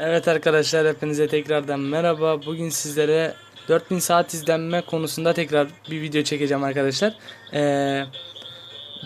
Evet arkadaşlar hepinize tekrardan merhaba. Bugün sizlere 4000 saat izlenme konusunda tekrar bir video çekeceğim arkadaşlar. Ee,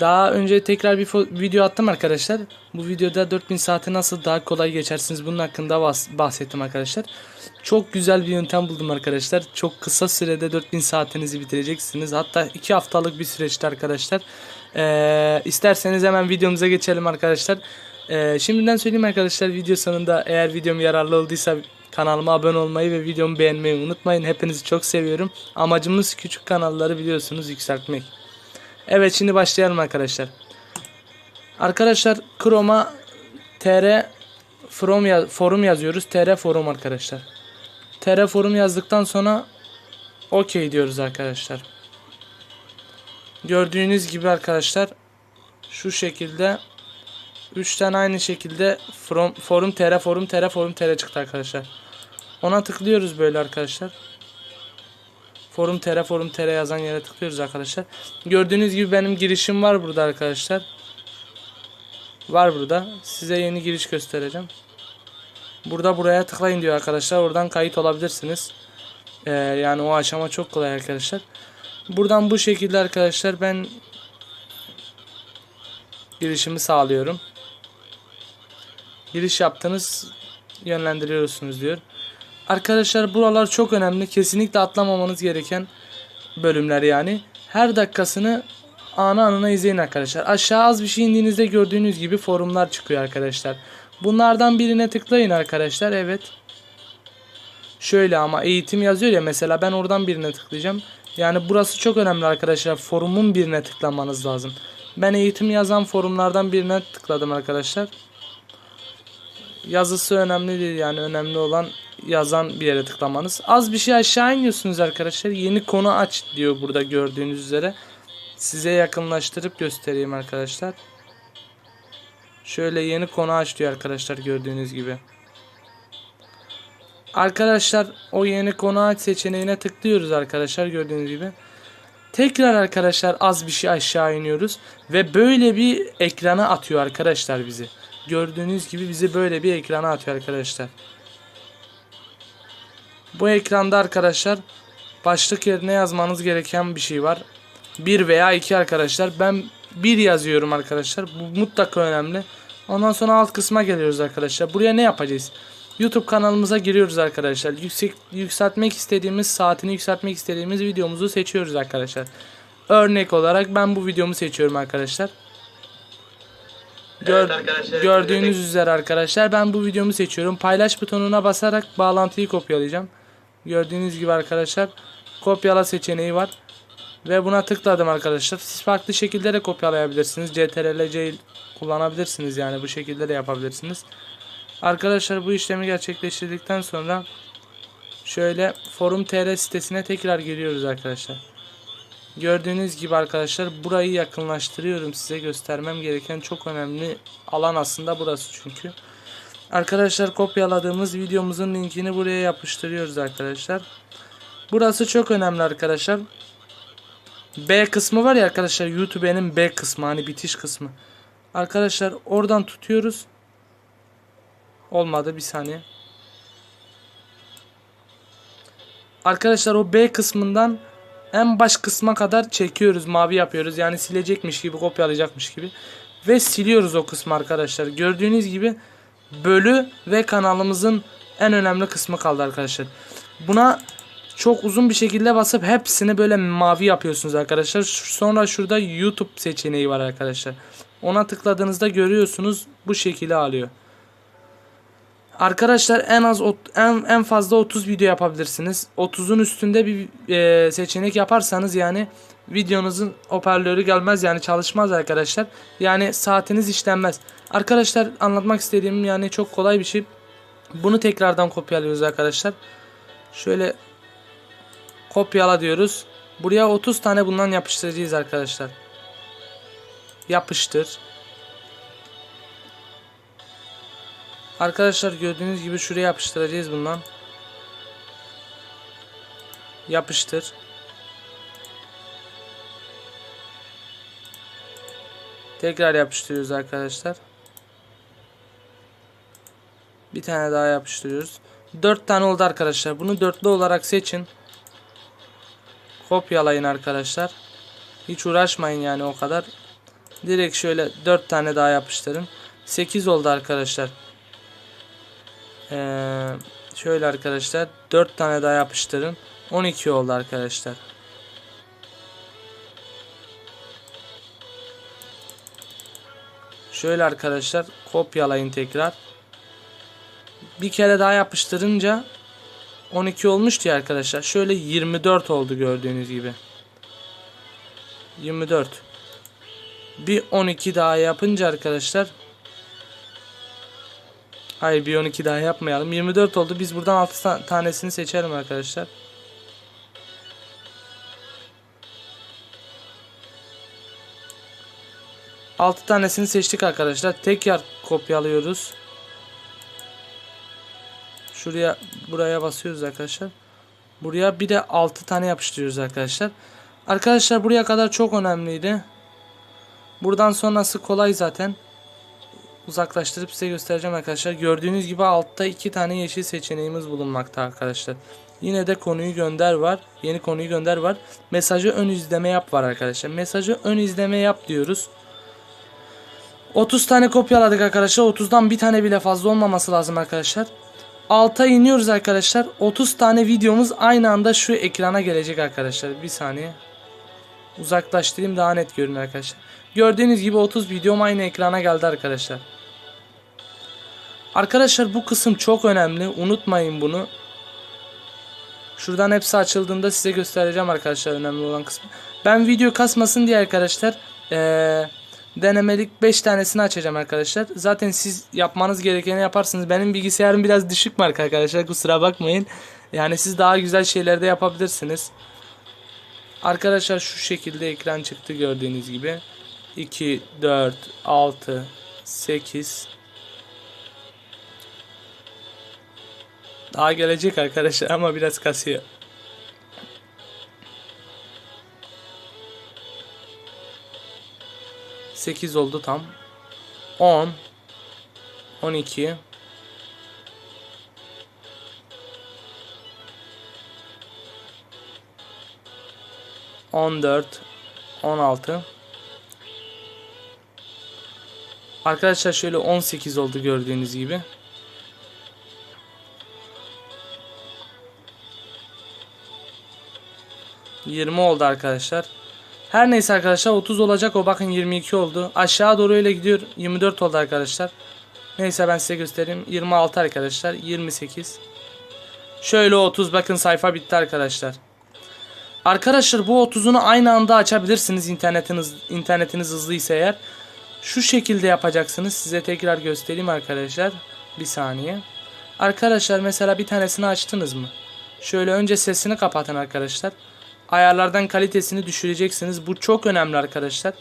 daha önce tekrar bir video attım arkadaşlar. Bu videoda 4000 saati nasıl daha kolay geçersiniz bunun hakkında bahs- bahsettim arkadaşlar. Çok güzel bir yöntem buldum arkadaşlar. Çok kısa sürede 4000 saatinizi bitireceksiniz. Hatta 2 haftalık bir süreçte arkadaşlar. Ee, isterseniz hemen videomuza geçelim arkadaşlar. Ee, şimdiden söyleyeyim arkadaşlar video sonunda eğer videom yararlı olduysa kanalıma abone olmayı ve videomu beğenmeyi unutmayın. Hepinizi çok seviyorum. Amacımız küçük kanalları biliyorsunuz yükseltmek. Evet şimdi başlayalım arkadaşlar. Arkadaşlar Chrome'a tr forum, yaz- forum yazıyoruz. tr forum arkadaşlar. tr forum yazdıktan sonra OK diyoruz arkadaşlar. Gördüğünüz gibi arkadaşlar şu şekilde 3 tane aynı şekilde from, forum tr forum tr forum tr çıktı arkadaşlar. Ona tıklıyoruz böyle arkadaşlar. Forum tr forum tr yazan yere tıklıyoruz arkadaşlar. Gördüğünüz gibi benim girişim var burada arkadaşlar. Var burada. Size yeni giriş göstereceğim. Burada buraya tıklayın diyor arkadaşlar. Oradan kayıt olabilirsiniz. Ee, yani o aşama çok kolay arkadaşlar. Buradan bu şekilde arkadaşlar ben girişimi sağlıyorum. Giriş yaptınız yönlendiriyorsunuz diyor. Arkadaşlar buralar çok önemli. Kesinlikle atlamamanız gereken bölümler yani. Her dakikasını anı anına izleyin arkadaşlar. Aşağı az bir şey indiğinizde gördüğünüz gibi forumlar çıkıyor arkadaşlar. Bunlardan birine tıklayın arkadaşlar. Evet. Şöyle ama eğitim yazıyor ya mesela ben oradan birine tıklayacağım. Yani burası çok önemli arkadaşlar. Forumun birine tıklamanız lazım. Ben eğitim yazan forumlardan birine tıkladım arkadaşlar. Yazısı önemli değil yani önemli olan yazan bir yere tıklamanız. Az bir şey aşağı iniyorsunuz arkadaşlar. Yeni konu aç diyor burada gördüğünüz üzere. Size yakınlaştırıp göstereyim arkadaşlar. Şöyle yeni konu aç diyor arkadaşlar gördüğünüz gibi. Arkadaşlar o yeni konu aç seçeneğine tıklıyoruz arkadaşlar gördüğünüz gibi. Tekrar arkadaşlar az bir şey aşağı iniyoruz ve böyle bir ekrana atıyor arkadaşlar bizi. Gördüğünüz gibi bizi böyle bir ekrana atıyor arkadaşlar. Bu ekranda arkadaşlar başlık yerine yazmanız gereken bir şey var. 1 veya 2 arkadaşlar. Ben 1 yazıyorum arkadaşlar. Bu mutlaka önemli. Ondan sonra alt kısma geliyoruz arkadaşlar. Buraya ne yapacağız? YouTube kanalımıza giriyoruz arkadaşlar. Yüksek yükseltmek istediğimiz saatini yükseltmek istediğimiz videomuzu seçiyoruz arkadaşlar. Örnek olarak ben bu videomu seçiyorum arkadaşlar. Gör- Evet gördüğünüz üzere arkadaşlar ben bu videomu seçiyorum. Paylaş butonuna basarak bağlantıyı kopyalayacağım. Gördüğünüz gibi arkadaşlar kopyala seçeneği var. Ve buna tıkladım arkadaşlar. Siz farklı şekilde de kopyalayabilirsiniz. CTRL-C kullanabilirsiniz yani bu şekilde de yapabilirsiniz. Arkadaşlar bu işlemi gerçekleştirdikten sonra şöyle forum tr sitesine tekrar giriyoruz arkadaşlar. Gördüğünüz gibi arkadaşlar burayı yakınlaştırıyorum size göstermem gereken çok önemli alan aslında burası çünkü. Arkadaşlar kopyaladığımız videomuzun linkini buraya yapıştırıyoruz arkadaşlar. Burası çok önemli arkadaşlar. B kısmı var ya arkadaşlar YouTube'nin B kısmı hani bitiş kısmı. Arkadaşlar oradan tutuyoruz. Olmadı bir saniye. Arkadaşlar o B kısmından en baş kısma kadar çekiyoruz. Mavi yapıyoruz. Yani silecekmiş gibi kopyalayacakmış gibi. Ve siliyoruz o kısmı arkadaşlar. Gördüğünüz gibi bölü ve kanalımızın en önemli kısmı kaldı arkadaşlar. Buna çok uzun bir şekilde basıp hepsini böyle mavi yapıyorsunuz arkadaşlar. Sonra şurada YouTube seçeneği var arkadaşlar. Ona tıkladığınızda görüyorsunuz bu şekilde alıyor. Arkadaşlar en az en en fazla 30 video yapabilirsiniz. 30'un üstünde bir e, seçenek yaparsanız yani videonuzun hoparlörü gelmez yani çalışmaz arkadaşlar. Yani saatiniz işlenmez. Arkadaşlar anlatmak istediğim yani çok kolay bir şey. Bunu tekrardan kopyalıyoruz arkadaşlar. Şöyle kopyala diyoruz. Buraya 30 tane bundan yapıştıracağız arkadaşlar. Yapıştır. Arkadaşlar gördüğünüz gibi şuraya yapıştıracağız bundan. Yapıştır. Tekrar yapıştırıyoruz arkadaşlar. Bir tane daha yapıştırıyoruz. 4 tane oldu arkadaşlar. Bunu dörtlü olarak seçin. Kopyalayın arkadaşlar. Hiç uğraşmayın yani o kadar. Direkt şöyle 4 tane daha yapıştırın. 8 oldu arkadaşlar. Ee, şöyle arkadaşlar 4 tane daha yapıştırın. 12 oldu arkadaşlar. Şöyle arkadaşlar kopyalayın tekrar. Bir kere daha yapıştırınca 12 olmuştu ya arkadaşlar. Şöyle 24 oldu gördüğünüz gibi. 24. Bir 12 daha yapınca arkadaşlar. Hayır bir 12 daha yapmayalım. 24 oldu. Biz buradan 6 tanesini seçelim arkadaşlar. Altı tanesini seçtik arkadaşlar. Tekrar kopyalıyoruz. Şuraya buraya basıyoruz arkadaşlar. Buraya bir de 6 tane yapıştırıyoruz arkadaşlar. Arkadaşlar buraya kadar çok önemliydi. Buradan sonrası kolay zaten. Uzaklaştırıp size göstereceğim arkadaşlar. Gördüğünüz gibi altta 2 tane yeşil seçeneğimiz bulunmakta arkadaşlar. Yine de konuyu gönder var. Yeni konuyu gönder var. Mesajı ön izleme yap var arkadaşlar. Mesajı ön izleme yap diyoruz. 30 tane kopyaladık arkadaşlar. 30'dan bir tane bile fazla olmaması lazım arkadaşlar. Alta iniyoruz arkadaşlar. 30 tane videomuz aynı anda şu ekrana gelecek arkadaşlar. Bir saniye. Uzaklaştırayım daha net görün arkadaşlar. Gördüğünüz gibi 30 videom aynı ekrana geldi arkadaşlar. Arkadaşlar bu kısım çok önemli. Unutmayın bunu. Şuradan hepsi açıldığında size göstereceğim arkadaşlar önemli olan kısmı. Ben video kasmasın diye arkadaşlar ee, denemelik 5 tanesini açacağım arkadaşlar. Zaten siz yapmanız gerekeni yaparsınız. Benim bilgisayarım biraz düşük marka arkadaşlar kusura bakmayın. Yani siz daha güzel şeyler de yapabilirsiniz. Arkadaşlar şu şekilde ekran çıktı gördüğünüz gibi. 2, 4, 6, 8 Daha gelecek arkadaşlar ama biraz kasıyor. Sekiz oldu tam. On. On iki. On dört. On altı. Arkadaşlar şöyle 18 oldu gördüğünüz gibi. Yirmi oldu arkadaşlar. Her neyse arkadaşlar 30 olacak o bakın 22 oldu. Aşağı doğru öyle gidiyor 24 oldu arkadaşlar. Neyse ben size göstereyim. 26 arkadaşlar 28. Şöyle 30 bakın sayfa bitti arkadaşlar. Arkadaşlar bu 30'unu aynı anda açabilirsiniz internetiniz internetiniz hızlıysa eğer. Şu şekilde yapacaksınız. Size tekrar göstereyim arkadaşlar. Bir saniye. Arkadaşlar mesela bir tanesini açtınız mı? Şöyle önce sesini kapatın arkadaşlar. Ayarlardan kalitesini düşüreceksiniz. Bu çok önemli arkadaşlar.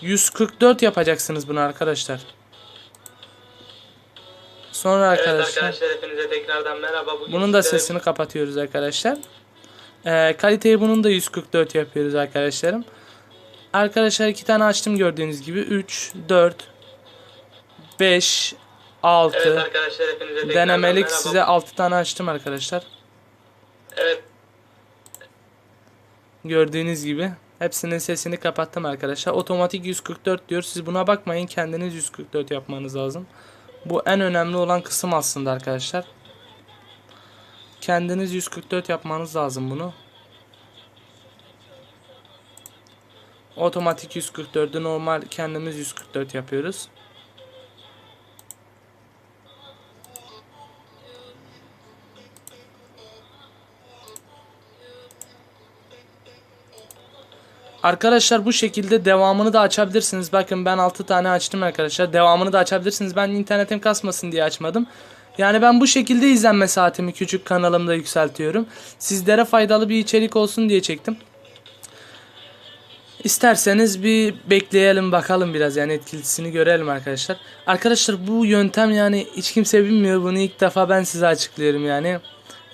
144 yapacaksınız bunu arkadaşlar. Sonra arkadaşlar, Evet arkadaşlar hepinize tekrardan merhaba. Bugün bunun da sesini kapatıyoruz arkadaşlar. Ee, kaliteyi bunun da 144 yapıyoruz arkadaşlarım. Arkadaşlar iki tane açtım gördüğünüz gibi. 3, 4, 5, 6. Evet arkadaşlar hepinize tekrardan Denemelik merhaba. size 6 tane açtım arkadaşlar. Evet Gördüğünüz gibi. Hepsinin sesini kapattım arkadaşlar. Otomatik 144 diyor. Siz buna bakmayın. Kendiniz 144 yapmanız lazım. Bu en önemli olan kısım aslında arkadaşlar. Kendiniz 144 yapmanız lazım bunu. Otomatik 144'ü normal kendimiz 144 yapıyoruz. Arkadaşlar bu şekilde devamını da açabilirsiniz. Bakın ben 6 tane açtım arkadaşlar. Devamını da açabilirsiniz. Ben internetim kasmasın diye açmadım. Yani ben bu şekilde izlenme saatimi küçük kanalımda yükseltiyorum. Sizlere faydalı bir içerik olsun diye çektim. İsterseniz bir bekleyelim bakalım biraz yani etkilisini görelim arkadaşlar. Arkadaşlar bu yöntem yani hiç kimse bilmiyor bunu ilk defa ben size açıklıyorum yani.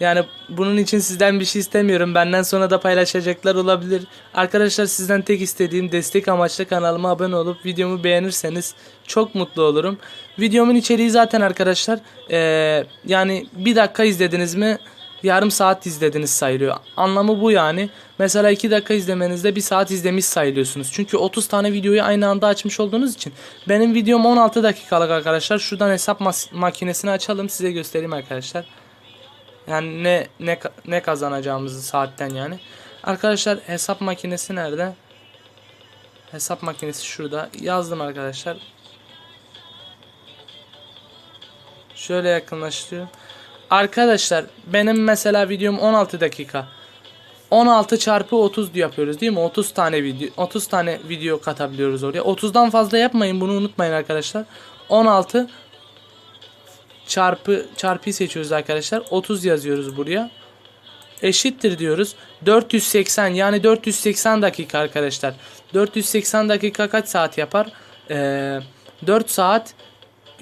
Yani bunun için sizden bir şey istemiyorum. Benden sonra da paylaşacaklar olabilir. Arkadaşlar sizden tek istediğim destek amaçlı kanalıma abone olup videomu beğenirseniz çok mutlu olurum. Videomun içeriği zaten arkadaşlar eee, yani bir dakika izlediniz mi yarım saat izlediniz sayılıyor. Anlamı bu yani. Mesela 2 dakika izlemenizde 1 saat izlemiş sayılıyorsunuz. Çünkü 30 tane videoyu aynı anda açmış olduğunuz için. Benim videom 16 dakikalık arkadaşlar. Şuradan hesap makinesini açalım size göstereyim arkadaşlar. Yani ne ne ne kazanacağımızı saatten yani. Arkadaşlar hesap makinesi nerede? Hesap makinesi şurada. Yazdım arkadaşlar. Şöyle yakınlaştırıyorum. Arkadaşlar benim mesela videom 16 dakika. 16 çarpı 30 yapıyoruz değil mi? 30 tane video 30 tane video katabiliyoruz oraya. 30'dan fazla yapmayın bunu unutmayın arkadaşlar. 16 çarpı çarpıyı seçiyoruz arkadaşlar. 30 yazıyoruz buraya. Eşittir diyoruz. 480 yani 480 dakika arkadaşlar. 480 dakika kaç saat yapar? Ee, 4 saat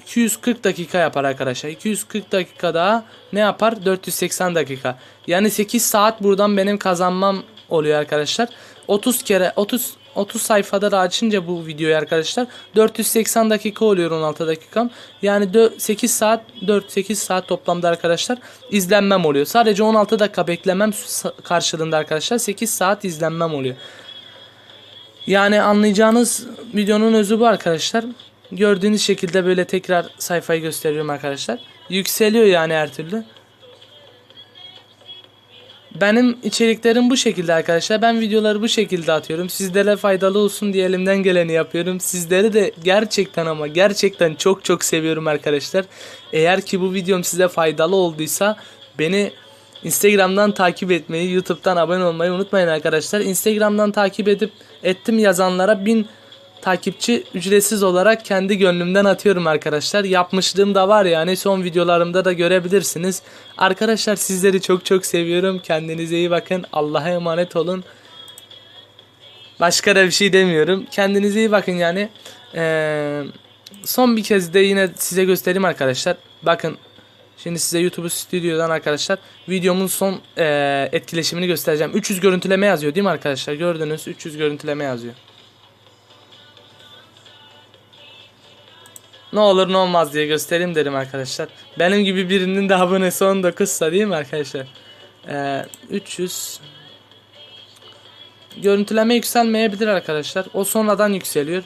240 dakika yapar arkadaşlar. 240 dakika daha ne yapar? 480 dakika. Yani 8 saat buradan benim kazanmam oluyor arkadaşlar. 30 kere 30 30 sayfada da açınca bu videoyu arkadaşlar 480 dakika oluyor 16 dakikam. Yani 8 saat 4 8 saat toplamda arkadaşlar izlenmem oluyor. Sadece 16 dakika beklemem karşılığında arkadaşlar 8 saat izlenmem oluyor. Yani anlayacağınız videonun özü bu arkadaşlar. Gördüğünüz şekilde böyle tekrar sayfayı gösteriyorum arkadaşlar. Yükseliyor yani her türlü. Benim içeriklerim bu şekilde arkadaşlar. Ben videoları bu şekilde atıyorum. Sizlere faydalı olsun diye elimden geleni yapıyorum. Sizleri de gerçekten ama gerçekten çok çok seviyorum arkadaşlar. Eğer ki bu videom size faydalı olduysa beni Instagram'dan takip etmeyi, YouTube'dan abone olmayı unutmayın arkadaşlar. Instagram'dan takip edip ettim yazanlara 1000 takipçi ücretsiz olarak kendi gönlümden atıyorum arkadaşlar. Yapmışlığım da var yani son videolarımda da görebilirsiniz. Arkadaşlar sizleri çok çok seviyorum. Kendinize iyi bakın. Allah'a emanet olun. Başka da bir şey demiyorum. Kendinize iyi bakın yani. Ee, son bir kez de yine size göstereyim arkadaşlar. Bakın Şimdi size YouTube Stüdyo'dan arkadaşlar videomun son ee, etkileşimini göstereceğim. 300 görüntüleme yazıyor değil mi arkadaşlar? Gördünüz 300 görüntüleme yazıyor. Ne olur ne olmaz diye göstereyim dedim arkadaşlar. Benim gibi birinin de abonesi 19'sa değil mi arkadaşlar? Ee, 300 Görüntüleme yükselmeyebilir arkadaşlar. O sonradan yükseliyor.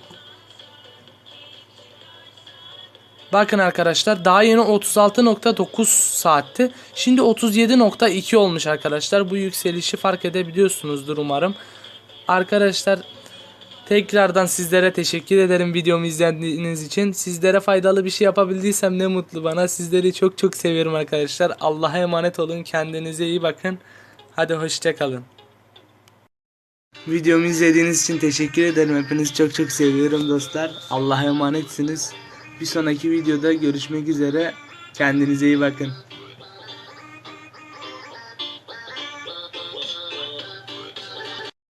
Bakın arkadaşlar daha yeni 36.9 saatti. Şimdi 37.2 olmuş arkadaşlar. Bu yükselişi fark edebiliyorsunuzdur umarım. Arkadaşlar tekrardan sizlere teşekkür ederim videomu izlediğiniz için. Sizlere faydalı bir şey yapabildiysem ne mutlu bana. Sizleri çok çok seviyorum arkadaşlar. Allah'a emanet olun. Kendinize iyi bakın. Hadi hoşçakalın. Videomu izlediğiniz için teşekkür ederim. Hepinizi çok çok seviyorum dostlar. Allah'a emanetsiniz. Bir sonraki videoda görüşmek üzere. Kendinize iyi bakın.